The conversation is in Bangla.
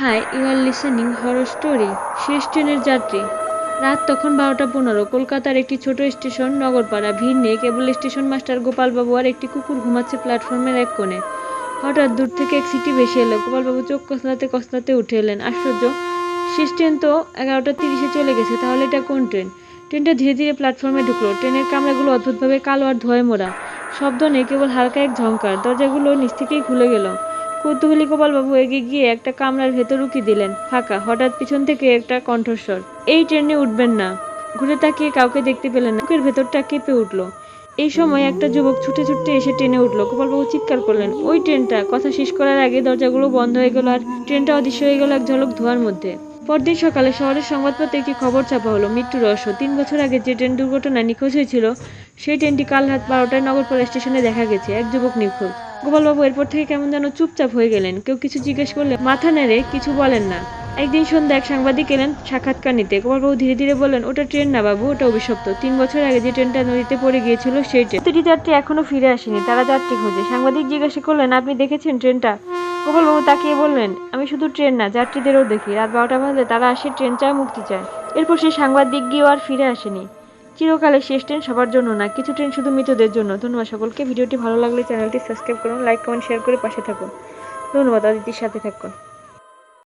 Hi you are listening horror story, শেষ ট্রেনের যাত্রী। রাত তখন বারোটা পনেরো, কলকাতার একটি ছোট স্টেশন, নগরপাড়া, ভিড় নেই কেবল স্টেশন মাস্টার গোপালবাবু আর একটি কুকুর ঘুমাচ্ছে প্ল্যাটফর্মের এক কোণে। হঠাৎ দূর থেকে এক সিটি ভেসে এলো, গোপালবাবু চোখ কসলাতে কসলাতে উঠে এলেন। আশ্চর্য, শেষ ট্রেন তো এগারোটা তিরিশে চলে গেছে, তাহলে এটা কোন ট্রেন? ট্রেনটা ধীরে ধীরে প্ল্যাটফর্মে ঢুকলো, ট্রেনের কামরাগুলো অদ্ভুতভাবে কালো আর ধোঁয়ায় মোড়া। শব্দ নেই, কেবল হালকা এক ঝংকার, দরজাগুলো নিচ থেকেই খুলে গেল। কৌতূহলী গোপালবাবু এগিয়ে গিয়ে একটা কামরার ভেতর উকি দিলেন। ফাঁকা, হঠাৎ পিছন থেকে একটা কণ্ঠস্বর। এই ট্রেনে উঠবেন না। ঘুরে তাকিয়ে কাউকে দেখতে পেলেন না। ভেতরটা কেঁপে উঠল। এই সময় একটা যুবক ছুটে ছুটে এসে ট্রেনে উঠল। গোপালবাবু চিৎকার করলেন, ওই ট্রেনটা? কথা শেষ করার আগে দরজাগুলো বন্ধ হয়ে গেল আর ট্রেনটা অদৃশ্য হয়ে গেল এক ঝলক ধোঁয়ার মধ্যে। পরদিন সকালে শহরের সংবাদপত্রে একটি খবর ছাপা হলো মৃত্যু রহস্য। তিন বছর আগে যে ট্রেন দুর্ঘটনায় নিখোঁজ হয়েছিল, সেই ট্রেনটি কাল রাত বারোটায় নগরপাড়া স্টেশনে দেখা গেছে। এক যুবক নিখোঁজ। গোপালবাবু এরপর থেকে কেমন যেন চুপচাপ হয়ে গেলেন। কেউ কিছু জিজ্ঞেস করলে মাথা নেড়ে কিছু বলেন না। একদিন সন্ধ্যা এক সাংবাদিক এলেন সাক্ষাৎকার নিতে গোপালবাবু ধীরে ধীরে বললেন, ওটা ট্রেন না বাবু, ওটা অভিশপ্ত। তিন বছর আগে যে ট্রেনটা নদীতে পড়ে গিয়েছিল, সেই ট্রেন প্রতিটি যাত্রী এখনও ফিরে আসেনি, তারা যাত্রী খোঁজে। সাংবাদিক জিজ্ঞাসা করলেন, আপনি দেখেছেন ট্রেনটা? গোপালবাবু তাকিয়ে বললেন, আমি শুধু ট্রেন না, যাত্রীদেরও দেখি। রাত বারোটা বাজলে তারা আসে, ট্রেন চায়, মুক্তি চায়। এরপর সেই সাংবাদিক গিয়েও আর ফিরে আসেনি। চিরকালে শেষ ট্রেন সবার জন্য না, কিছু ট্রেন শুধু মৃতদের জন্য। ধন্যবাদ সকলকে। ভিডিওটি ভালো লাগলে চ্যানেলটি সাবস্ক্রাইব করুন, লাইক, কমেন্ট, শেয়ার করে পাশে থাকুন। ধন্যবাদ, অদিতির সাথে থাকুন।